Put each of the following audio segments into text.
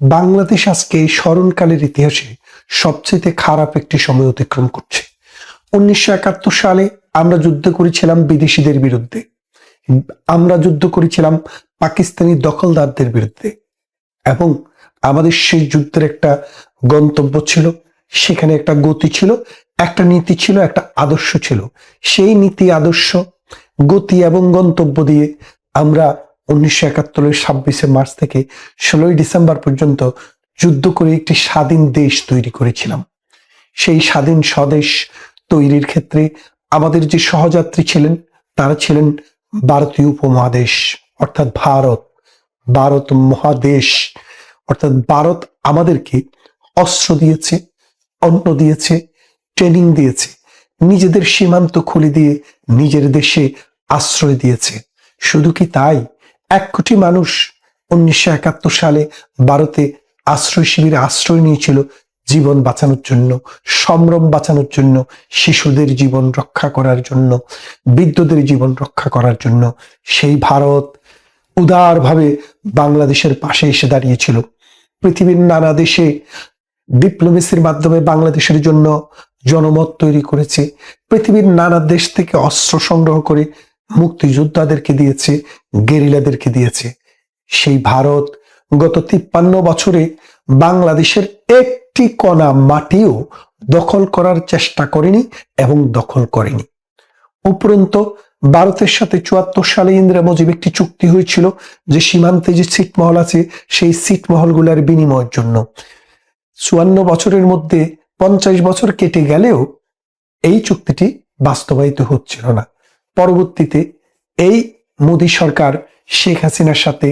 বাংলাদেশ আজকে স্মরণকালের ইতিহাসে সবচেয়ে খারাপ একটি সময় অতিক্রম করছে। উনিশশো একাত্তর সালে আমরা যুদ্ধ করেছিলাম বিদেশিদের বিরুদ্ধে। আমরা যুদ্ধ করেছিলাম পাকিস্তানি দখলদারদের বিরুদ্ধে। এবং আমাদের সেই যুদ্ধের একটা গন্তব্য ছিল, সেখানে একটা গতি ছিল, একটা নীতি ছিল, একটা আদর্শ ছিল। সেই নীতি, আদর্শ, গতি এবং গন্তব্য দিয়ে আমরা উনিশশো ছাব্বিশে মার্চ থেকে ষোলোই ডিসেম্বর পর্যন্ত যুদ্ধ করে একটি স্বাধীন দেশ তৈরি করেছিলাম। সেই স্বাধীন স্বদেশ তৈরির ক্ষেত্রে আমাদের যে সহযাত্রী ছিলেন, তারা ছিলেন ভারতীয় উপমহাদেশ, অর্থাৎ ভারত। ভারত মহাদেশ, অর্থাৎ ভারত আমাদেরকে অস্ত্র দিয়েছে, অন্ন দিয়েছে, ট্রেনিং দিয়েছে, নিজেদের সীমান্ত খুলে দিয়ে নিজের দেশে আশ্রয় দিয়েছে। শুধু কি তাই? এক কোটি মানুষ উনিশশো একাত্তর সালে ভারতে আশ্রয় শিবিরে আশ্রয় নিয়েছিল জীবন বাঁচানোর জন্য, সম্ভ্রম বাঁচানোর জন্য, শিশুদের জীবন রক্ষা করার জন্য, বৃদ্ধদের জীবন রক্ষা করার জন্য। সেই ভারত উদারভাবে বাংলাদেশের পাশে এসে দাঁড়িয়েছিল। পৃথিবীর নানা দেশে ডিপ্লোমেসির মাধ্যমে বাংলাদেশের জন্য জনমত তৈরি করেছে। পৃথিবীর নানা দেশ থেকে অস্ত্র সংগ্রহ করে মুক্তিযোদ্ধাদেরকে দিয়েছে, গেরিলাদেরকে দিয়েছে। সেই ভারত গত তিপ্পান্ন বছরে বাংলাদেশের একটি কণা মাটিও দখল করার চেষ্টা করেনি এবং দখল করেনি। উপরন্ত ভারতের সাথে চুয়াত্তর সালে ইন্দিরা মুজিব একটি চুক্তি হয়েছিল যে সীমান্তে যে ছিটমহল আছে, সেই ছিটমহলগুলোর বিনিময়ের জন্য। চুয়ান্ন বছরের মধ্যে পঞ্চাশ বছর কেটে গেলেও এই চুক্তিটি বাস্তবায়িত হচ্ছিল না। পরবর্তীতে এই মোদী সরকার শেখ হাসিনার সাথে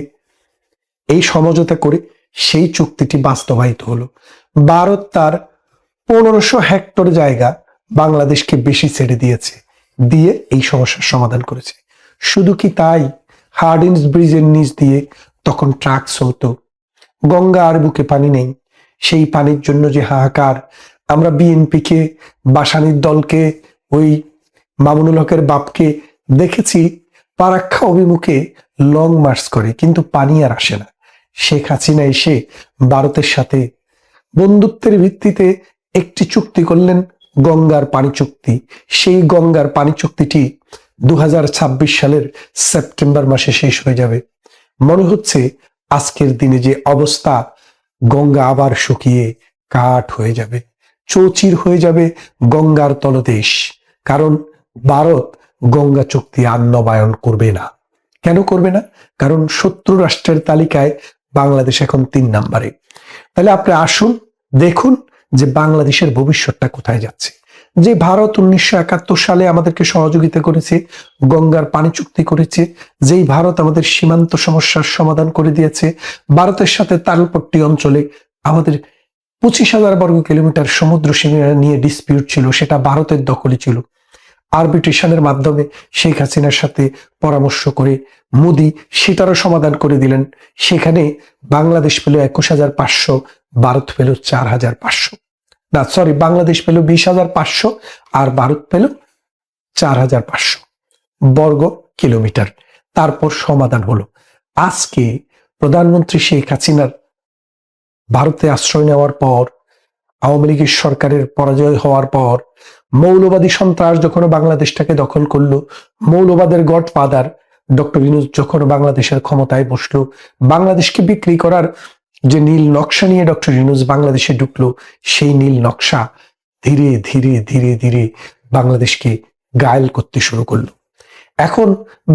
এই সমঝোতা করে সেই চুক্তিটি বাস্তবায়িত হলো। ভারত তার পনেরোশো হেক্টর জায়গা বাংলাদেশকে বেশি ছেড়ে দিয়েছে, দিয়ে এই সমস্যার সমাধান করেছে। শুধু কি তাই? হার্ডিন্স ব্রিজের নিচ দিয়ে তখন ট্রাক চলতো গঙ্গা আর বুকে পানি নেই। সেই পানির জন্য যে হাহাকার। আমরা বিএনপিকে, বাসানির দলকে, ওই মামুনুল হকের বাপকে দেখেছি পারাক্ষা অভিমুখে লং মার্চ করে, কিন্তু পানি আর আসে না। শেখ হাসিনা এসে ভারতের সাথে বন্ধুত্বের ভিত্তিতে একটি চুক্তি করলেন, গঙ্গার পানি চুক্তি। সেই গঙ্গার পানি চুক্তিটি দু হাজার ছাব্বিশ সালের সেপ্টেম্বর মাসে শেষ হয়ে যাবে। মনে হচ্ছে আজকের দিনে যে অবস্থা, গঙ্গা আবার শুকিয়ে কাঠ হয়ে যাবে, চৌচির হয়ে যাবে গঙ্গার তলদেশ। কারণ ভারত গঙ্গা চুক্তি আর নবায়ন করবে না। কেন করবে না? কারণ শত্রু রাষ্ট্রের তালিকায় বাংলাদেশ এখন তিন নাম্বারে। তাহলে আপনি আসুন, দেখুন যে বাংলাদেশের ভবিষ্যৎটা কোথায় যাচ্ছে। যে ভারত উনিশশো একাত্তর সালে আমাদেরকে সহযোগিতা করেছে, গঙ্গার পানি চুক্তি করেছে, যেই ভারত আমাদের সীমান্ত সমস্যার সমাধান করে দিয়েছে, ভারতের সাথে তালপট্টি অঞ্চলে আমাদের পঁচিশ হাজার বর্গ কিলোমিটার সমুদ্র সীমা নিয়ে ডিসপিউট ছিল, সেটা ভারতের দখলে ছিল। আরবিট্রেশনের মাধ্যমে শেখ হাসিনার সাথে পরামর্শ করে মোদি সেটারও সমাধান করে দিলেন। সেখানে বাংলাদেশ পেল একুশ হাজার পাঁচশো, ভারত পেল চার হাজার পাঁচশো। না সরি বাংলাদেশ পেল বিশ হাজার পাঁচশো আর ভারত পেল চার হাজার পাঁচশো বর্গ কিলোমিটার। তারপর সমাধান হলো। আজকে প্রধানমন্ত্রী শেখ হাসিনার ভারতে আশ্রয় নেওয়ার পর, আওয়ামী লীগের সরকারের পরাজয় হওয়ার পর মৌলবাদী সন্ত্রাস যখন বাংলাদেশটাকে দখল করল, মৌলবাদের গড ফাদার ডক্টর ইনুজ যখন বাংলাদেশের ক্ষমতায় বসল, বাংলাদেশকে বিক্রি করার যে নীল নকশা নিয়ে ডক্টর ইনুজ বাংলাদেশে ঢুকলো, সেই নীল নকশা ধীরে ধীরে ধীরে ধীরে বাংলাদেশকে গায়েল করতে শুরু করল। এখন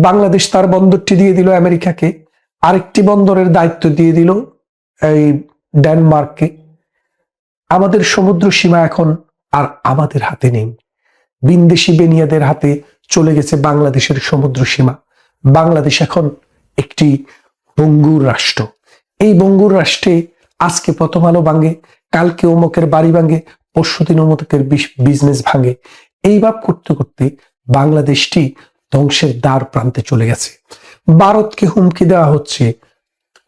বাংলাদেশ তার বন্দরটি দিয়ে দিল আমেরিকাকে, আরেকটি বন্দরের দায়িত্ব দিয়ে দিল এই ডেনমার্ককে। আমাদের সমুদ্র সীমা এখন আর আমাদের হাতে নেই। বিন্দেশি বেনিয়াদের হাতে চলে গেছে বাংলাদেশের সমুদ্র সীমা। বাংলাদেশ এখন একটি বঙ্গুর রাষ্ট্র। এই বঙ্গুর রাষ্ট্রে আজকে প্রথম আলো ভাঙে, কালকে অমুকের বাড়ি ভাঙে পরশুদিন অমুকের বিজনেস ভাঙে। এইভাব করতে করতে বাংলাদেশটি ধ্বংসের দ্বার প্রান্তে চলে গেছে। ভারতকে হুমকি দেওয়া হচ্ছে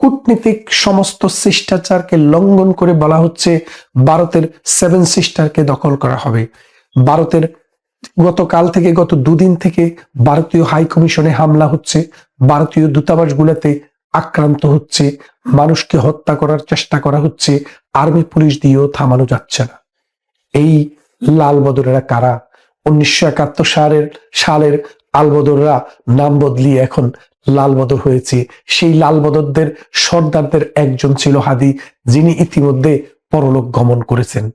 কূটনীতিক সমস্ত শিষ্টাচারকে লঙ্ঘন করে বলা হচ্ছে ভারতের সেভেন সিস্টারকে দখল করা হবে। ভারতের গতকাল থেকে গত দুদিন থেকে ভারতীয় হাই কমিশনে হামলা হচ্ছে। ভারতীয় দূতাবাসগুলোতে আক্রান্ত হচ্ছে। মানুষকে হত্যা করার চেষ্টা করা হচ্ছে। আর্মি পুলিশ দিয়েও থামানো যাচ্ছে না। এই লাল বদরেরা কারা? উনিশশো একাত্তর সালের সালের আলবদররা নাম বদলিয়ে এখন লাল বদর হয়েছে। সেই লাল বদরদের সর্দারদের একজন ছিল হাদি, যিনি ইতিমধ্যে পরলোক গমন করেছেন।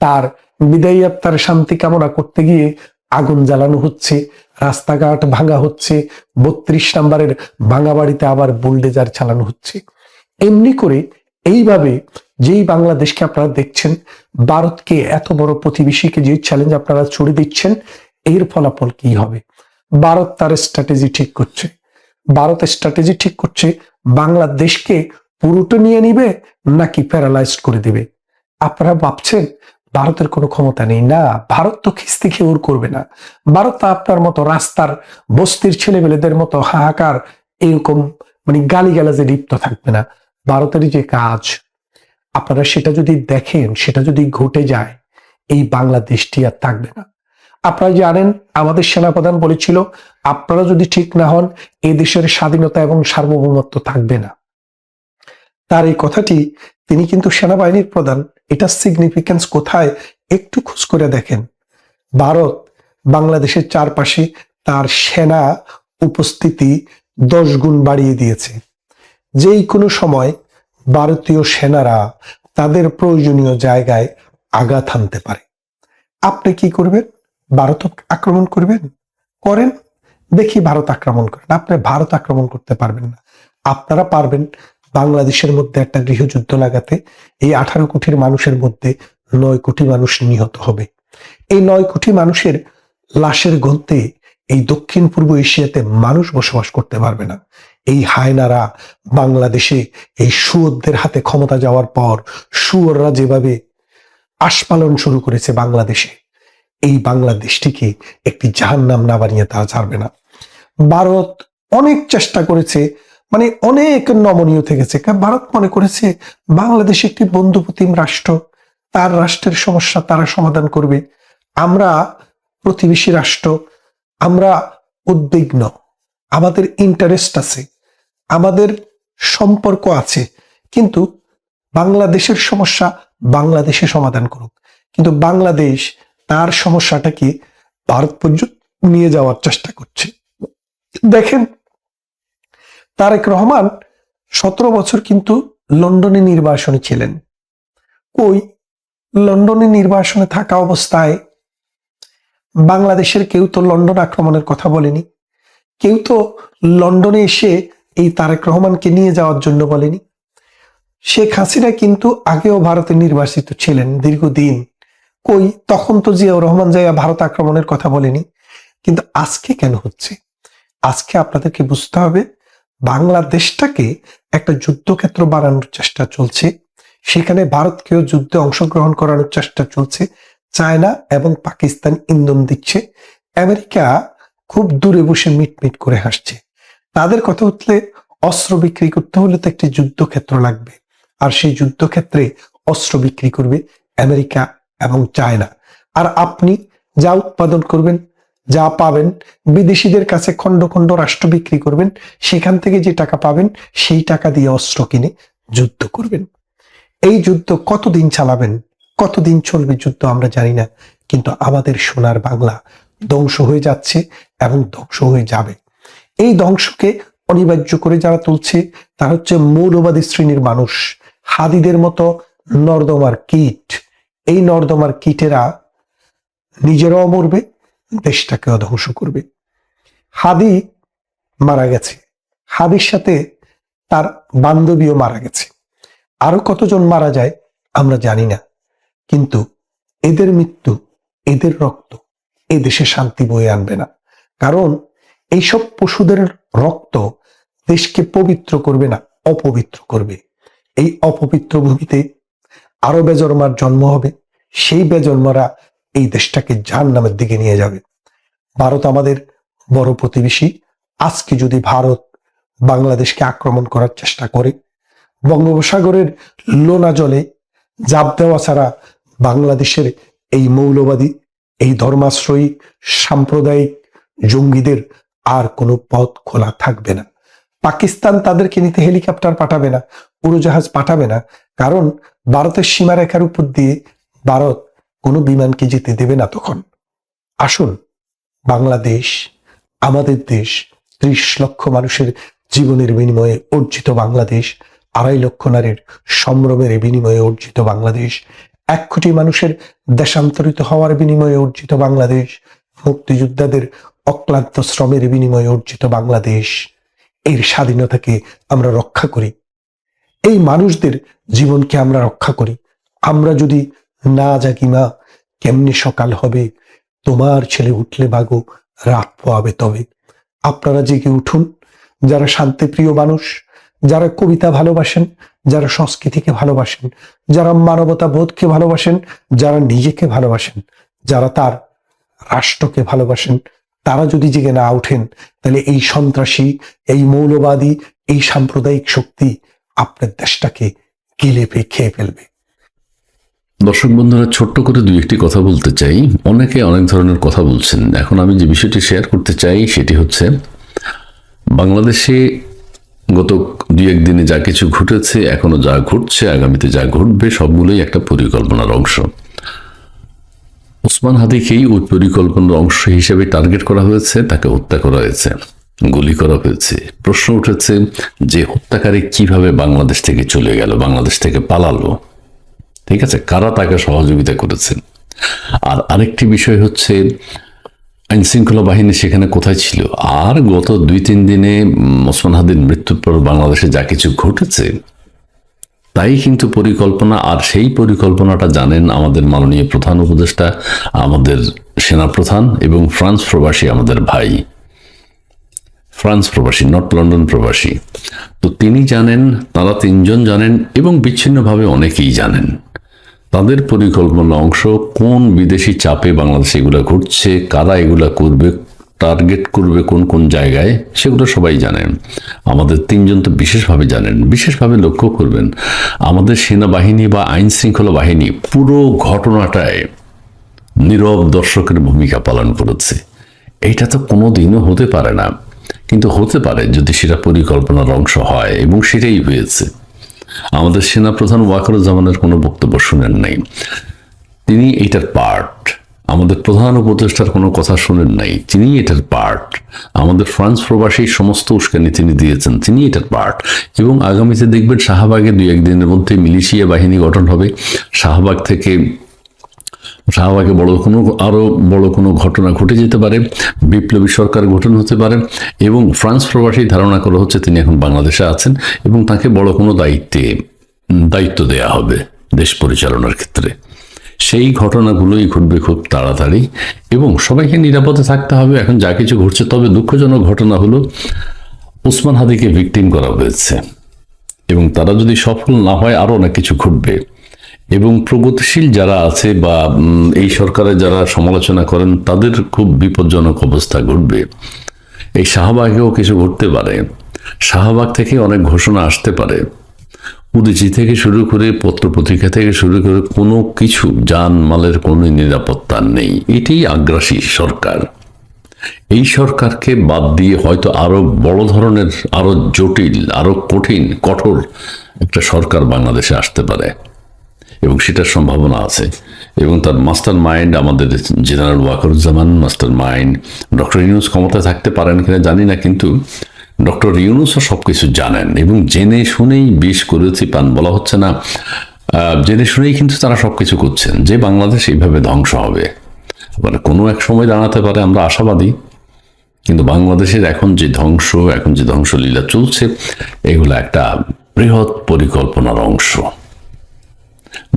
তার বিদায়ী আত্মার শান্তি কামনা করতে গিয়ে আগুন জ্বালানো হচ্ছে, রাস্তাঘাট ভাঙা হচ্ছে, বত্রিশ নাম্বারের ভাঙা বাড়িতে আবার বুলডেজার চালানো হচ্ছে। এমনি করে এইভাবে যেই বাংলাদেশকে আপনারা দেখছেন, ভারতকে এত বড় প্রতিবেশীকে যে চ্যালেঞ্জ আপনারা ছড়ে দিচ্ছেন, এর ফলাফল কি হবে? ভারত তার স্ট্র্যাটেজি ঠিক করছে। ভারত স্ট্র্যাটেজি ঠিক করছে, বাংলাদেশকে পুরোটা নিয়ে নিবে নাকি প্যারালাইজড করে দিবে? আপনারা ভাবছেন, ভারতের কোনো ক্ষমতা নেই। না, ভারত তো খিস্তি খেউর করবে না। ভারত তো আপনার মতো রাস্তার বস্তির ছেলেমেয়েদের মতো হাহাকার, এরকম মানে গালিগালাজে লিপ্ত থাকবে না। ভারতের যে কাজ, আপনারা সেটা যদি দেখেন, সেটা যদি ঘটে যায়, এই বাংলাদেশটি আর থাকবে না। আপনারা জানেন, আমাদের সেনাপ্রধান বলেছিল, আপনারা যদি ঠিক না হন এই দেশের স্বাধীনতা এবং সার্বভৌমত্ব থাকবে না। তার এই কথাটি তিনি কিন্তু সেনাবাহিনীর প্রধান, এটা সিগনিফিকেন্স কোথায় একটু খোঁজ করে দেখেন। ভারত বাংলাদেশের চারপাশে তার সেনা উপস্থিতি দশ গুণ বাড়িয়ে দিয়েছে। যেই কোনো সময় ভারতীয় সেনারা তাদের প্রয়োজনীয় জায়গায় আঘাত হানতে পারে। আপনি কি করবেন? ভারত আক্রমণ করবেন? করেন। দেখি ভারত আক্রমণ করেন। আপনি ভারত আক্রমণ করতে পারবেন না। আপনারা পারবেন বাংলাদেশের মধ্যে একটা গৃহযুদ্ধ লাগাতে। এই আঠারো কোটির মানুষের মধ্যে নয় কোটি মানুষ নিহত হবে। এই নয় কোটি মানুষের লাশের গন্তে এই দক্ষিণ পূর্ব এশিয়াতে মানুষ বসবাস করতে পারবে না। এই হায়নারা বাংলাদেশে এই শুয়োরদের হাতে ক্ষমতা যাওয়ার পর শুয়োররা যেভাবে আশপালন শুরু করেছে বাংলাদেশে এই বাংলাদেশটিকে একটি জাহান্নাম না বানিয়ে তারা ছাড়বে না। ভারত অনেক চেষ্টা করেছে মানে অনেক নমনীয় থেকেছে। ভারত মনে করেছে, বাংলাদেশ একটি বন্ধুপ্রতিম রাষ্ট্র। তার রাষ্ট্রের সমস্যা তারা সমাধান করবে। আমরা প্রতিবেশী রাষ্ট্র, আমরা উদ্বিগ্ন। আমাদের ইন্টারেস্ট আছে, আমাদের সম্পর্ক আছে। কিন্তু বাংলাদেশের সমস্যা বাংলাদেশে সমাধান করুক। কিন্তু বাংলাদেশ তার সমস্যাটাকে ভারত পর্যন্ত নিয়ে যাওয়ার চেষ্টা করছে। দেখেন, তারেক রহমান সতেরো বছর কিন্তু লন্ডনে নির্বাসনে ছিলেন। কই? লন্ডনে নির্বাসনে থাকা অবস্থায় বাংলাদেশের কেউ তো লন্ডন আক্রমণের কথা বলেনি। কেউ তো লন্ডনে এসে এই তারেক রহমানকে নিয়ে যাওয়ার জন্য বলেনি। শেখ হাসিনা কিন্তু আগেও ভারতে নির্বাসিত ছিলেন দীর্ঘদিন। কই, তখন তো জিয়াউর রহমান জাইয়া ভারত আক্রমণের কথা বলেনি। কিন্তু আজকে কেন হচ্ছে? আজকে আপনাদেরকে বুঝতে হবে, বাংলাদেশটাকে একটা যুদ্ধক্ষেত্র বানানোর চেষ্টা চলছে। সেখানে ভারতকেও যুদ্ধে অংশগ্রহণ করানোর চেষ্টা চলছে। চায়না এবং পাকিস্তান ইন্ধন দিচ্ছে। আমেরিকা খুব দূরে বসে মিটমিট করে হাসছে। তাদের কথা উঠলে অস্ত্র বিক্রি করতে হলে তো একটি যুদ্ধক্ষেত্র লাগবে। আর সেই যুদ্ধক্ষেত্রে অস্ত্র বিক্রি করবে আমেরিকা এবং চায়না। আর আপনি যা উৎপাদন করবেন, যা পাবেন, বিদেশিদের কাছে খণ্ড খণ্ড রাষ্ট্র বিক্রি করবেন, সেখান থেকে যে টাকা পাবেন, সেই টাকা দিয়ে অস্ত্র কিনে যুদ্ধ করবেন। এই যুদ্ধ কতদিন চালাবেন? কতদিন চলবে যুদ্ধ আমরা জানি না, কিন্তু আমাদের সোনার বাংলা ধ্বংস হয়ে যাচ্ছে এবং ধ্বংস হয়ে যাবে। এই ধ্বংসকে অনিবার্য করে যারা তুলছে, তারা হচ্ছে মৌলবাদী শ্রেণির মানুষ। হাদিদের মতো নর্দমার কীট এই নর্দমার কীটেরা নিজেরাও মরবে, দেশটাকেও ধ্বংস করবে। হাদি মারা গেছে। হাদির সাথে তার বান্ধবীও মারা গেছে। আরও কতজন মারা যায় আমরা জানি না, কিন্তু এদের মৃত্যু, এদের রক্ত এ দেশে শান্তি বয়ে আনবে না। কারণ এইসব পশুদের রক্ত দেশকে পবিত্র করবে না, অপবিত্র করবে। এই অপবিত্র ভূমিতে আরও বেজন্মার জন্ম হবে, সেই বেজন্মারা এই দেশটাকে জাহান নামের দিকে নিয়ে যাবে। ভারত আমাদের বড় প্রতিবেশী। আজকে যদি ভারত বাংলাদেশকে আক্রমণ করার চেষ্টা করে, বঙ্গোপসাগরের লোনা জলে জাপ দেওয়া ছাড়া বাংলাদেশের এই মৌলবাদী, এই ধর্মাশ্রয়ী, সাম্প্রদায়িক জঙ্গিদের আর কোনো পথ খোলা থাকবে না। পাকিস্তান তাদেরকে নিতে হেলিকপ্টার পাঠাবে না, উড়োজাহাজ পাঠাবে না, কারণ ভারতের সীমারেখার উপর দিয়ে ভারত কোনো বিমানকে যেতে দেবে না তখন। আসুন, বাংলাদেশ, আমাদের দেশ, ত্রিশ লক্ষ মানুষের জীবনের বিনিময়ে অর্জিত বাংলাদেশ, আড়াই লক্ষ নারীর সম্ভ্রমের বিনিময়ে অর্জিত বাংলাদেশ, এক কোটি মানুষের দেশান্তরিত হওয়ার বিনিময়ে অর্জিত বাংলাদেশ, মুক্তিযোদ্ধাদের অক্লান্ত শ্রমের বিনিময়ে অর্জিত বাংলাদেশ। এর স্বাধীনতাকে আমরা রক্ষা করি। এই মানুষদের জীবনকে আমরা রক্ষা করি। আমরা যদি না জাগি মা, কেমনি সকাল হবে? তোমার ছেলে উঠলে বাগো, রাত পোয়াবে তবে। আপনারা জেগে উঠুন। যারা শান্তিপ্রিয় মানুষ, যারা কবিতা ভালোবাসেন, যারা সংস্কৃতিকে ভালোবাসেন, যারা মানবতা বোধকে ভালোবাসেন, যারা নিজেকে ভালোবাসেন, যারা তার রাষ্ট্রকে ভালোবাসেন, তারা যদি জেগে না ওঠেন, তাহলে এই সন্ত্রাসী, এই মৌলবাদী, এই সাম্প্রদায়িক শক্তি আপনার দেশটাকে গিলে খেয়ে ফেলবে। দর্শক বন্ধুরা, ছোট্ট করে দুই একটি কথা বলতে চাই। অনেকে অনেক ধরনের কথা বলছেন। এখন আমি যে বিষয়টি শেয়ার করতে চাই, সেটি হচ্ছে, বাংলাদেশে গত দুই একদিনে যা কিছু ঘটেছে, এখনও যা ঘটছে, আগামীতে যা ঘটবে, সবগুলোই একটা পরিকল্পনার অংশ। ওসমান হাদিকেই ওই পরিকল্পনার অংশ হিসেবে টার্গেট করা হয়েছে, তাকে হত্যা করা হয়েছে। গুলি করা হয়েছে। প্রশ্ন উঠেছে যে হত্যাকারী কীভাবে বাংলাদেশ থেকে চলে গেল, বাংলাদেশ থেকে পালালো? ঠিক আছে, কারা তাকে সহযোগিতা করেছেন? আর আরেকটি বিষয় হচ্ছে আইন শৃঙ্খলা বাহিনী সেখানে কোথায় ছিল? আর গত দুই, তিন দিনে ওসমান হাদির মৃত্যুর পর বাংলাদেশে যা কিছু ঘটেছে, তাই কিন্তু পরিকল্পনা, আর সেই পরিকল্পনাটা জানেন আমাদের মাননীয় প্রধান উপদেষ্টা, আমাদের সেনাপ্রধান এবং ফ্রান্স প্রবাসী আমাদের ভাই। ফ্রান্স প্রবাসী নট লন্ডন প্রবাসী। তো তিনি জানেন, তারা তিনজন জানেন এবং বিচ্ছিন্নভাবে অনেকেই জানেন। তাদের পরিকল্পনা অংশ, কোন বিদেশি চাপে বাংলাদেশে এগুলো ঘটছে কারা এগুলা করবে, টার্গেট করবে, কোন কোন জায়গায়, সেগুলো সবাই জানেন। আমাদের তিনজন তো বিশেষভাবে জানেন। বিশেষভাবে লক্ষ্য করবেন, আমাদের সেনাবাহিনী বা আইন শৃঙ্খলা বাহিনী পুরো ঘটনাটায় নীরব দর্শকের ভূমিকা পালন করেছে। এটা তো কোনোদিনও হতে পারে না। কিন্তু হতে পারে যদি সেটা পরিকল্পনার অংশ হয়, এবং সেটাই হয়েছে। আমাদের সেনাপ্রধান ওয়াকারুজ্জামানের কোনো বক্তব্য শুনেন নাই। তিনি এটার পার্ট আমাদের প্রধান উপদেষ্টার কোনো কথা শুনেন নাই। তিনি এটার পার্ট আমাদের ফ্রান্স প্রবাসী সমস্ত উস্কানি তিনি দিয়েছেন। তিনি এটার পার্ট এবং আগামীতে দেখবেন শাহবাগে দুই একদিনের মধ্যে মিলিশিয়া বাহিনী গঠন হবে। শাহবাগ থেকে শাহবাগে বড় কোনো আরও বড় কোনো ঘটনা ঘটে যেতে পারে, বিপ্লবী সরকার গঠন হতে পারে, এবং ফ্রান্স প্রবাসী ধারণা করা হচ্ছে তিনি এখন বাংলাদেশে আছেন এবং তাকে বড় কোনো দায়িত্বে দায়িত্ব দেয়া হবে দেশ পরিচালনার ক্ষেত্রে। সেই ঘটনাগুলোই ঘটবে খুব তাড়াতাড়ি, এবং সবাইকে নিরাপদে থাকতে হবে। এখন যা কিছু ঘটছে, তবে দুঃখজনক ঘটনা হলো ওসমান হাদিকে ভিকটিম করা হয়েছে, এবং তারা যদি সফল না হয় আরও অনেক কিছু ঘটবে। এবং প্রগতিশীল যারা আছে বা এই সরকারের যারা সমালোচনা করেন, তাদের খুব বিপজ্জনক অবস্থা ঘটবে। এই শাহবাগেও কিছু ঘটতে পারে। শাহবাগ থেকে অনেক ঘোষণা আসতে পারে। উদিচি থেকে শুরু করে পত্র পত্রিকা থেকে শুরু করে কোনো কিছু যান মালের কোনো নিরাপত্তা নেই। এটাই আগ্রাসী সরকার। এই সরকারকে বাদ দিয়ে হয়তো আরও বড় ধরনের, আরও জটিল, আরও কঠিন, কঠোর একটা সরকার বাংলাদেশে আসতে পারে। এবং সেটার সম্ভাবনা আছে। এবং তার মাস্টার মাইন্ড আমাদের general Wakeruzzaman, master mind doctor Yunus ক্ষমতায় থাকতে পারেন কিনা জানি না, কিন্তু ডক্টর ইউনুসও সব কিছু জানেন এবং জেনে শুনেই বিষ করেছি, পান বলা হচ্ছে না। জেনে শুনেই কিন্তু তারা সব কিছু করছেন। যে বাংলাদেশ এইভাবে ধ্বংস হবে মানে কোনো এক সময় দাঁড়াতে পারে, আমরা আশাবাদী। কিন্তু বাংলাদেশের এখন যে ধ্বংস, এখন যে ধ্বংসলীলা চলছে, এগুলো একটা বৃহৎ পরিকল্পনার অংশ।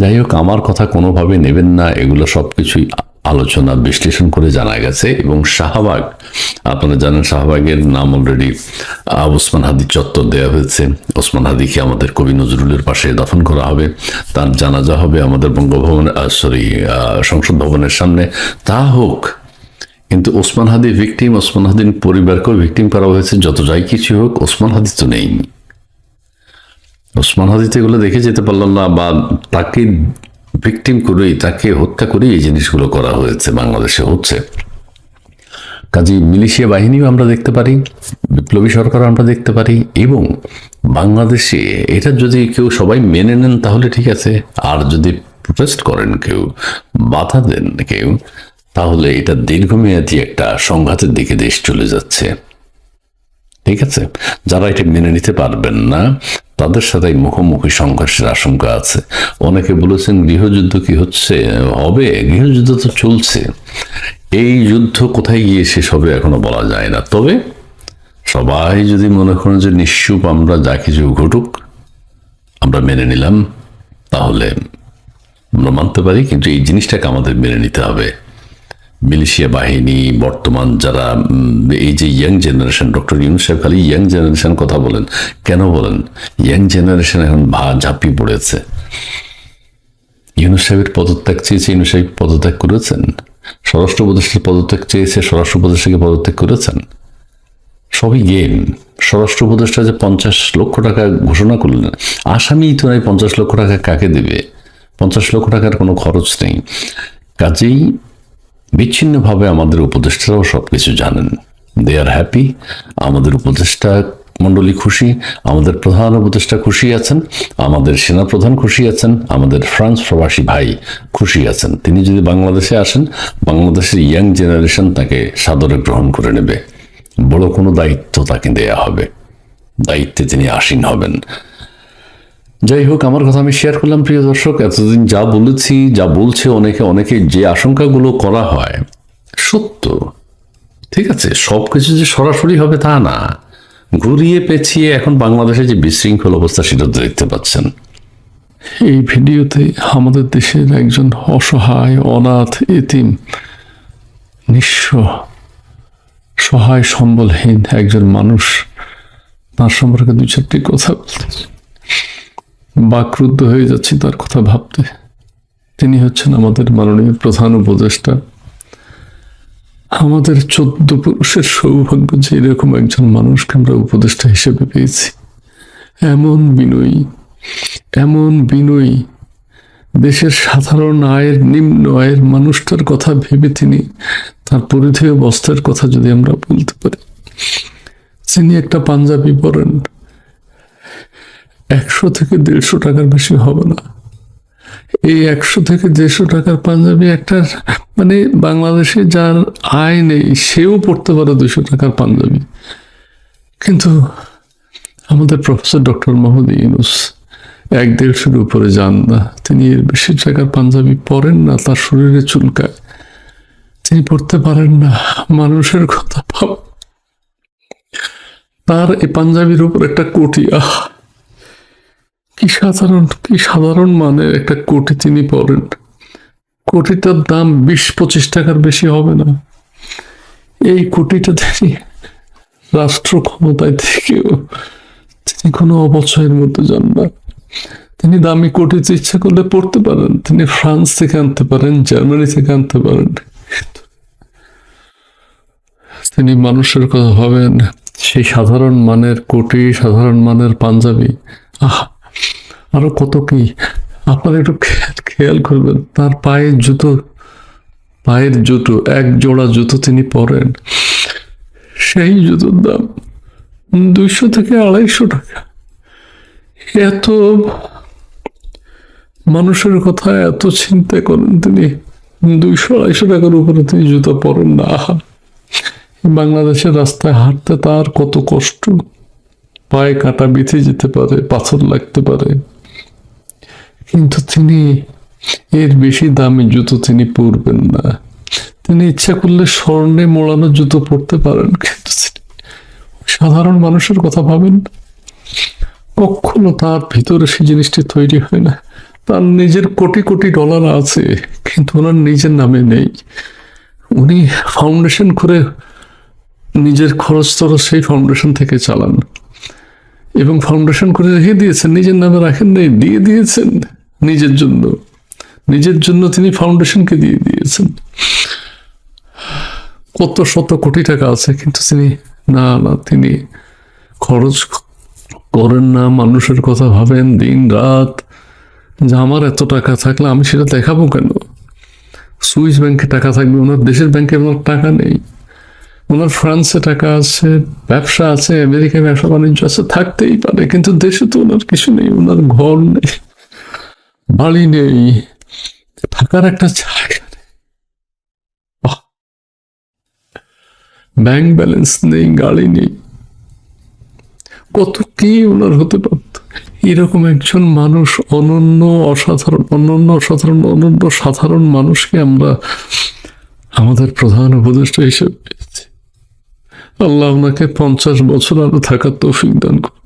যাই হোক, আমার কথা কোনোভাবে নেবেন না, এগুলো সব কিছুই আলোচনা, বিশ্লেষণ করে জানা গেছে এবং শাহবাগ, আপনারা জানেন শাহবাগের নাম অলরেডি ওসমান হাদি চত্বর দেওয়া হয়েছে। ওসমান হাদিকে আমাদের কবি নজরুলের পাশে দাফন করা হবে। তার জানাজা হবে আমাদের বঙ্গভবনের সরি সংসদ ভবনের সামনে। তা হোক, কিন্তু ওসমান হাদি ভিকটিম ওসমান হাদির পরিবারকেও ভিকটিম করা হয়েছে, যত যাই কিছু হোক, ওসমান হাদি তো নেই। ওসমান হাদিতে এগুলো দেখে যেতে পারলাম না বা তাকে ভিকটিম করেই, তাকে হত্যা করেই এই জিনিসগুলো করা হয়েছে, বাংলাদেশে হচ্ছে। কাজে মিলিশিয়া বাহিনীও আমরা দেখতে পারি, বিপ্লবী সরকার আমরা দেখতে পারি, এবং বাংলাদেশে এটা যদি কেউ সবাই মেনে নেন তাহলে ঠিক আছে, আর যদি প্রোটেস্ট করেন কেউ, বাধা দেন কেউ, তাহলে এটা দীর্ঘমেয়াদী একটা সংঘাতের দিকে দেশ চলে যাচ্ছে। ঠিক আছে? যারা এটা মেনে নিতে পারবেন না, তাদের সাথে মুখোমুখি সংঘর্ষের আশঙ্কা আছে। অনেকে বলেছেন, গৃহযুদ্ধ কি হচ্ছে? হবে, গৃহযুদ্ধ তো চলছে। এই যুদ্ধ কোথায় গিয়ে শেষ হবে এখনও বলা যায় না। তবে সবাই যদি মনে করেন যে নিশ্চুপ আমরা যা কিছু ঘটুক, আমরা মেনে নিলাম, তাহলে আমরা মানতে পারি, কিন্তু এই জিনিসটাকে আমাদের মেনে নিতে হবে। মিলিশিয়া বাহিনী, বর্তমান যারা এই যে ইয়াং জেনারেশন ডক্টর ইউনুস সাহেব খালি ইয়াং জেনারেশন কথা বলেন, কেন বলেন? ইয়াং জেনারেশন এখন ভা, ঝাঁপিয়ে পড়েছে। ইউনুস সাহেবের পদত্যাগ চেয়েছে, ইউনুস সাহেব পদত্যাগ করেছেন? স্বরাষ্ট্র উপদেষ্টার পদত্যাগ চেয়েছে, স্বরাষ্ট্র উপদেষ্টাকে পদত্যাগ করেছেন? সবই গেম স্বরাষ্ট্র উপদেষ্টা যে পঞ্চাশ লক্ষ টাকা ঘোষণা করলেন, আসামি তো নাই পঞ্চাশ লক্ষ টাকা কাকে দেবে? পঞ্চাশ লক্ষ টাকার কোনো খরচ নেই। কাজেই বিচ্ছিন্নভাবে আমাদের উপদেষ্টারাও সব কিছু জানেন। দে আর হ্যাপি আমাদের উপদেষ্টা মণ্ডলী খুশি, আমাদের প্রধান উপদেষ্টা খুশি আছেন, আমাদের সেনাপ্রধান খুশি আছেন, আমাদের ফ্রান্স প্রবাসী ভাই খুশি আছেন। তিনি যদি বাংলাদেশে আসেন, বাংলাদেশের ইয়াং জেনারেশন তাকে সাদরে গ্রহণ করে নেবে। বড় কোনো দায়িত্ব তাকে দেয়া হবে। দায়িত্বে তিনি আসীন হবেন। যাই হোক, আমার কথা আমি শেয়ার করলাম, প্রিয় দর্শক। এতদিন যা বলেছি, যা বলছে অনেকে অনেকে যে আশঙ্কাগুলো করা হয়, সত্য। ঠিক আছে সব কিছু যে সরাসরি হবে তা না। ঘুরিয়ে পেঁচিয়ে এখন বাংলাদেশে যে বিশৃঙ্খল অবস্থা, সেটা দেখতে পাচ্ছেন। এই ভিডিওতে আমাদের দেশের একজন অসহায়, অনাথ, এতিম, নিঃস্ব, সহায়, সম্বলহীন একজন মানুষ। তার সম্পর্কে দু চারটি কথা বাকরুদ্ধ হয়ে যাচ্ছি, তার কথা ভাবতে। তিনি হচ্ছেন আমাদের মাননীয় প্রধান উপদেষ্টা। আমাদের চোদ্দ পুরুষের সৌভাগ্য যে এরকম একজন মানুষকে আমরা উপদেষ্টা হিসেবে পেয়েছি। এমন বিনয়ী এমন বিনয়ী, দেশের সাধারণ আয়ের নিম্ন আয়ের মানুষটার কথা ভেবে তিনি তার পরিধেয় বস্ত্রের কথা যদি আমরা বলতে পারি। তিনি একটা পাঞ্জাবি পরেন। একশো থেকে দেড়শো টাকার বেশি হবে না। এই একশো থেকে দেড়শো টাকার পাঞ্জাবি একটা মানে বাংলাদেশে যার আয় নেই, সেও পড়তে পারে দুশো টাকার পাঞ্জাবি। কিন্তু আমাদের প্রফেসর ডক্টর মোহাম্মদ ইউনুস এক দেড়শোর উপরে যান না। তিনি এর বেশি টাকার পাঞ্জাবি পরেন না, তার শরীরে চুলকায়। তিনি পড়তে পারেন না, মানুষের কথা ভাব। তার এই পাঞ্জাবির উপর একটা কোটি কি সাধারণ কি সাধারণ মানের একটা কোটি তিনি পরেন কোটিটার দাম বিশ পঁচিশ টাকার বেশি হবে না। এই কোটিটা তিনি রাষ্ট্র ক্ষমতায় থেকেও তিনি কোনো অপচয়ের মধ্যে যান না। তিনি দামি কোটিতে ইচ্ছা করলে পড়তে পারেন। তিনি ফ্রান্স থেকে আনতে পারেন, জার্মানি থেকে আনতে পারেন। তিনি মানুষের কথা ভাবেন, সেই সাধারণ মানের কোটি, সাধারণ মানের পাঞ্জাবি। আহ! আরও কত কি? আপনারা একটু খেয়াল- করবেন, তার পায়ের জুতো পায়ের জুতো, এক জোড়া জুতো তিনি পরেন। সেই জুতোর দাম দুইশো থেকে আড়াইশো টাকা। এত মানুষের কথা এত চিন্তা করেন তিনি, দুইশো আড়াইশো টাকার উপরে তিনি জুতো পরেন না। আহা বাংলাদেশের রাস্তায় হাঁটতে তার কত কষ্ট। পায়ে কাটা বিঁধে যেতে পারে, পাথর লাগতে পারে। কিন্তু তিনি এর বেশি দামি জুতো তিনি পরবেন না। তিনি ইচ্ছা করলে স্বর্ণে মোড়ানো জুতো পরতে পারেন, কিন্তু সাধারণ মানুষের কথা ভাবেন কখনো তার ভিতরে সেই জিনিসটি তৈরি হয় না। তার নিজের কোটি কোটি ডলার আছে, কিন্তু ওনার নিজের নামে নেই। উনি ফাউন্ডেশন করে নিজের খরচ টরচ সেই ফাউন্ডেশন থেকে চালান। এবং ফাউন্ডেশন করে রেখে দিয়েছেন, নিজের নামে রাখেন নেই, দিয়ে দিয়েছেন। নিজের জন্য। নিজের জন্য তিনি ফাউন্ডেশনকে দিয়ে দিয়েছেন। কত শত কোটি টাকা আছে, কিন্তু তিনি, না না, তিনি খরচ করেন না, মানুষের কথা ভাবেন দিন রাত। যে আমার এত টাকা থাকলে আমি সেটা দেখাবো কেন? সুইস ব্যাংকে টাকা থাকবে, ওনার দেশের ব্যাংকে ওনার টাকা নেই। ওনার ফ্রান্সে টাকা আছে, ব্যবসা আছে, আমেরিকায় ব্যবসা বাণিজ্য আছে, থাকতেই পারে, কিন্তু দেশে তো ওনার কিছু নেই, ওনার ঘর নেই। বাড়ি নেই থাকার একটা জায়গা ব্যাংক ব্যালেন্স নেই, গাড়ি নেই। কত কি ওনার হতে পারত? এরকম একজন মানুষ, অনন্য অসাধারণ অনন্য অসাধারণ, অনন্য সাধারণ মানুষকে আমরা আমাদের প্রধান উপদেষ্টা হিসেবে পেয়েছি। আল্লাহ ওনাকে পঞ্চাশ বছর আরও থাকার তৌফিক দান করুন।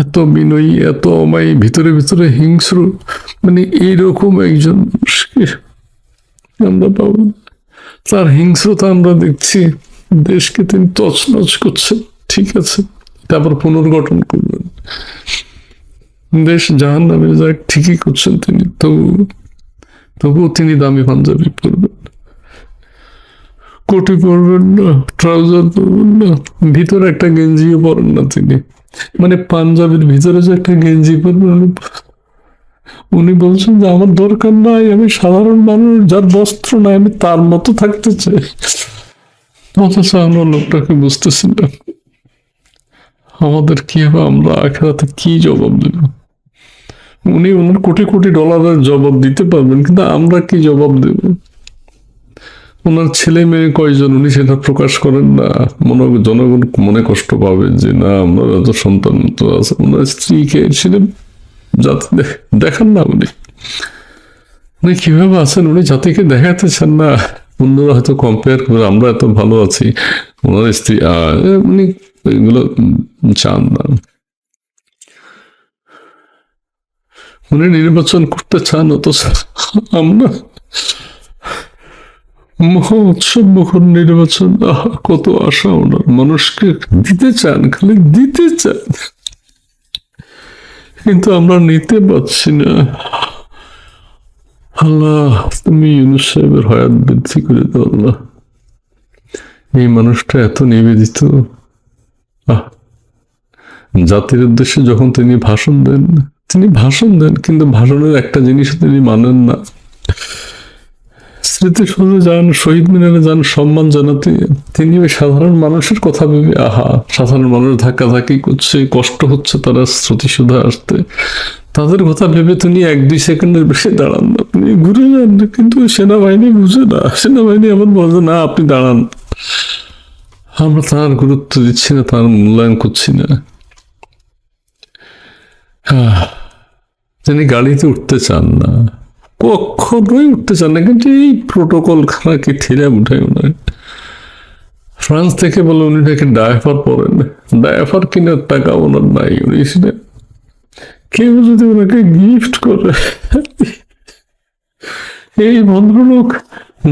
এত বিনয়ী এত অমায়ী, ভিতরে ভিতরে হিংস্র। মানে এইরকম একজন আমরা পাবো। তার হিংস্রতা আমরা দেখছি। দেশকে তিনি তছনছ করছেন। ঠিক আছে। তারপর পুনর্গঠন করবেন। দেশ জাহান নামে যাক, ঠিকই করছেন তিনি। তবু, তবুও তিনি দামি পাঞ্জাবি পরবেন কোটি পরবেন না, ট্রাউজার পরবেন না। ভিতরে একটা গেঞ্জিও পরেন না তিনি। মানে পাঞ্জাবের ভিতরে যে একটা গেঞ্জি পরবেন উনি বলছেন যে, আমার দরকার নাই, আমি সাধারণ মানুষ, যার বস্ত্র নাই, আমি তার মতো থাকতে চাই। অথচ আমরা লোকটাকে বুঝতেছি না। আমাদের কি হবে, আমরা আখেরাতে কি জবাব দেব? উনি ওনার কোটি কোটি ডলারের জবাব দিতে পারবেন, কিন্তু আমরা কি জবাব দেব? ওনার ছেলে মেয়ে কয়জন উনি সেটা প্রকাশ করেন না। মনে জনগণ মনে কষ্ট পাবে যে না আমরা এত সন্তান তো আছে। ওনার স্ত্রীকে ছেলে জাতি দে- দেখান না উনি। উনি কীভাবে আছেন? উনি জাতিকে দেখাতে চান না। অন্যরা হয়তো কম্পেয়ার করে, আমরা এত ভালো আছি। ওনার স্ত্রী উনি এগুলো চান না। উনি নির্বাচন করতে চান, অথচ আমরা মহা মুখর নির্বাচন কত আশা ওনার। মানুষকে দিতে চান, খালি দিতে চান। কিন্তু আমরা নিতে পারছি না। আল্লাহ, তুমি ইউনুস সাহেবের হয়াত বৃদ্ধি করে দাও, আল্লাহ। এই মানুষটা এত নিবেদিত। আহ, জাতির উদ্দেশ্যে যখন তিনি ভাষণ দেন, তিনি ভাষণ দেন, কিন্তু ভাষণের একটা জিনিস তিনি মানেন না। স্মৃতিসৌধে যান, শহীদ মিনারে যান, সম্মান জানাতে। তিনি ওই সাধারণ মানুষের কথা ভেবে, আহা, সাধারণ মানুষ ধাক্কাধাক্কি করছে, কষ্ট হচ্ছে তারা স্মৃতিসৌধে আসতে। তাদের কথা ভেবে তিনি এক দুই সেকেন্ডের বেশি দাঁড়ান আপনি ঘুরে যান, কিন্তু সেনাবাহিনী বুঝে না। সেনাবাহিনী আবার বলে না, আপনি দাঁড়ান। আমরা তার গুরুত্ব দিচ্ছি না, তার মূল্যায়ন করছি না। তিনি গাড়িতে উঠতে চান না। কখনোই উঠতে চান না। কিন্তু এই প্রোটোকল খানাকে ঠেলে উঠায় ওনার ফ্রান্স থেকে বলে উনি নাকি ডায়ফার পরেন। ডায়ফার কেনার টাকা ওনার নাই। উনি কেউ যদি ওনাকে গিফট করে। এই ভদ্রলোক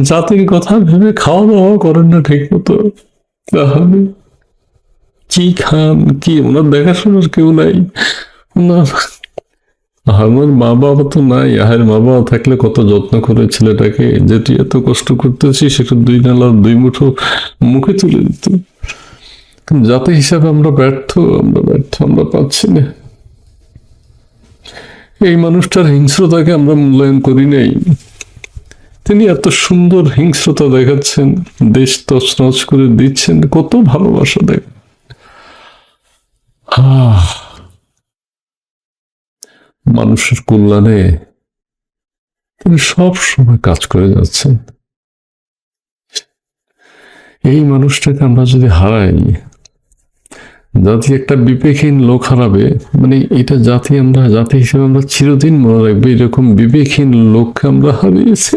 জাতির কথা ভেবে খাওয়া দাওয়া করেন না ঠিক মতো তাহলে কি খান, কি? ওনার দেখাশোনার কেউ নাই। ওনার আমার মা বাবা তো নাই, আহের মা বাবা থাকলে কত যত্ন করে ছেলেটাকে যেটি এত কষ্ট করতেছি, সেটা দুই নালা দুই মুঠো মুখে তুলে দিত। জাতি হিসাবে আমরা ব্যর্থ আমরা ব্যর্থ, আমরা পাচ্ছি না। এই মানুষটার হিংস্রতাকে আমরা মূল্যায়ন করি নাই। তিনি এত সুন্দর হিংস্রতা দেখাচ্ছেন, দেশ তছনছ করে দিচ্ছেন, কত ভালোবাসা দেখ আহ। মানুষের কল্যাণে তিনি সব সময় কাজ করে যাচ্ছেন। এই মানুষটাকে আমরা যদি হারাই, জাতি একটা বিবেকহীন লোক হারাবে মানে এটা জাতি আমরা, জাতি হিসেবে আমরা চিরদিন মনে রাখব, এরকম বিবেকহীন লোককে আমরা হারিয়েছি।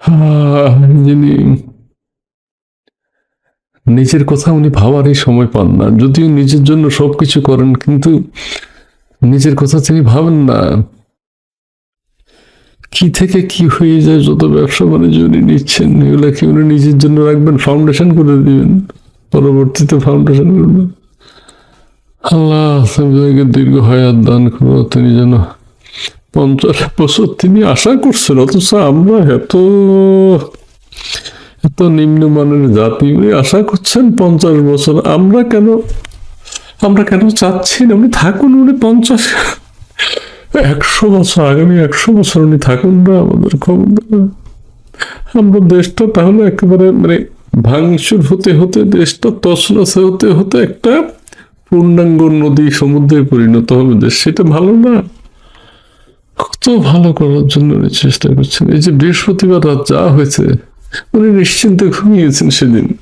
যিনি নিজের কথা উনি ভাবারই সময় পান না। যদিও নিজের জন্য সব কিছু করেন, কিন্তু নিজের কথা তিনি ভাবেন না। কি থেকে কি হয়ে যায়, যত ব্যবসা বাণিজ্য উনি নিচ্ছেন, এগুলা কি উনি নিজের জন্য রাখবেন? ফাউন্ডেশন করে দিবেন? পরবর্তীতে ফাউন্ডেশন করবেন? আল্লাহ তাকে দীর্ঘ হায়াত দান করো তিনি যেন পঞ্চাশ বছর তিনি আশা করছেন, অথচ আমরা এত এত নিম্নমানের জাতি উনি আশা করছেন পঞ্চাশ বছর। আমরা কেন আমরা কেন চাচ্ছি না? উনি থাকুন, উনি পঞ্চাশ। একশো বছর আগামী একশো বছর উনি থাকুন না আমাদের ক্ষমতা আমরা দেশটা তাহলে একেবারে মানে ভাঙচুর হতে হতে দেশটা তছনছ হতে হতে একটা পূর্ণাঙ্গ নদী সমুদ্রে পরিণত হবে। দেশ সেটা ভালো না। কত ভালো করার জন্য চেষ্টা করছেন। এই যে বৃহস্পতিবার রাত যা হয়েছে উনি নিশ্চিন্তে ঘুমিয়েছেন সেদিন।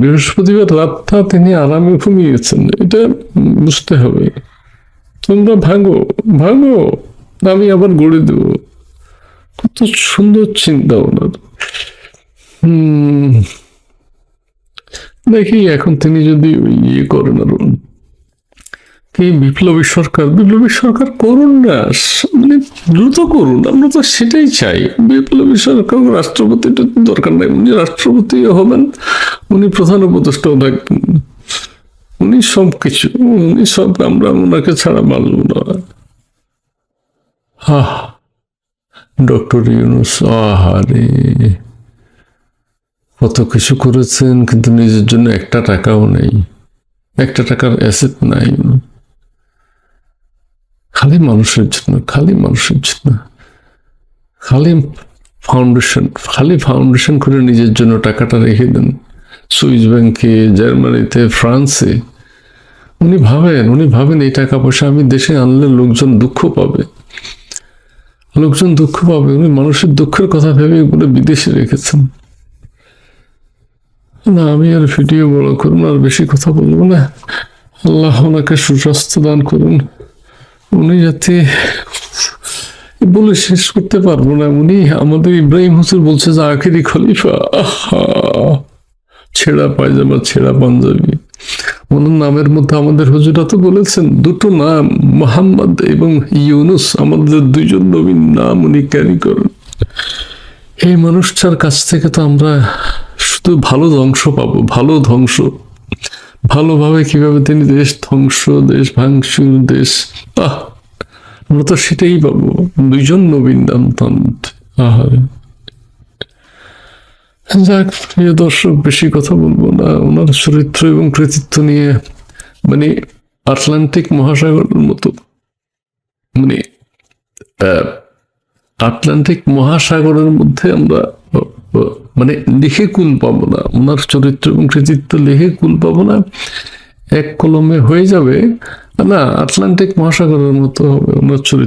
বৃহস্পতিবার রাতটা তিনি আরামে ঘুমিয়েছেন। এটা বুঝতে হবে। তোমরা ভাঙো ভাঙো আমি আবার গড়ে দেব। কত সুন্দর চিন্তা ওনার। দেখি এখন তিনি যদি ইয়ে করেন আর। কি, বিপ্লবী সরকার? বিপ্লবী সরকার করুন না। মানে দ্রুত করুন, আমরা তো সেটাই চাই। বিপ্লবী সরকার রাষ্ট্রপতিটা দরকার নাই। উনি রাষ্ট্রপতি হবেন, উনি প্রধান উপদেষ্টাও থাকবেন উনি সব কিছু উনি সব আমরা ওনাকে ছাড়া মানব না। হা ডক্টর ইউনুস, আহারে। কত কিছু করেছেন, কিন্তু নিজের জন্য একটা টাকাও নেই। একটা টাকার অ্যাসেট নাই। খালি মানুষের জন্য, খালি মানুষের জন্য। খালি ফাউন্ডেশন খালি ফাউন্ডেশন করে নিজের জন্য টাকাটা রেখে দেন। সুইস ব্যাংকে, জার্মানিতে, ফ্রান্সে। উনি ভাবেন উনি ভাবেন এই টাকা পয়সা আমি দেশে আনলে লোকজন দুঃখ পাবে। লোকজন দুঃখ পাবে, উনি মানুষের দুঃখের কথা ভেবে এগুলো বিদেশে রেখেছেন। না, আমি আর ভিডিও বড় করুন, আর বেশি কথা বলব না। আল্লাহ ওনাকে সুস্বাস্থ্য দান করুন। উনি যাতে বলে শেষ করতে পারব না। উনি আমাদের ইব্রাহিম হোসেন বলছে যে আখেরি খলিফা। ছেঁড়া পায়জামা, ছেঁড়া পাঞ্জাবি। ওনার নামের মধ্যে আমাদের হুজুরা তো বলেছেন, দুটো নাম, মোহাম্মদ এবং ইউনুস, আমাদের দুইজন নবীন নাম উনি ক্যারি করেন। এই মানুষটার কাছ থেকে তো আমরা শুধু ভালো ধ্বংস পাবো, ভালো ধ্বংস। ভালোভাবে কীভাবে তিনি দেশ ধ্বংস, দেশ ভাঙচুর, দেশ, আহ, আমরা তো সেটাই পাবো। দুইজন নবীন নাম তার আহারে। যাক, প্রিয় দর্শক, বেশি কথা বলব না। ওনার চরিত্র এবং কৃতিত্ব নিয়ে মানে আটলান্টিক মহাসাগরের মতো মানে আটলান্টিক মহাসাগরের মধ্যে আমরা মানে লিখে কুল পাবো না। ওনার চরিত্র এবং কৃতিত্ব লিখে কুল পাবো না। এক কলমে হয়ে যাবে। না, আটলান্টিক মহাসাগরের মতো হবে ওনার চরিত্র।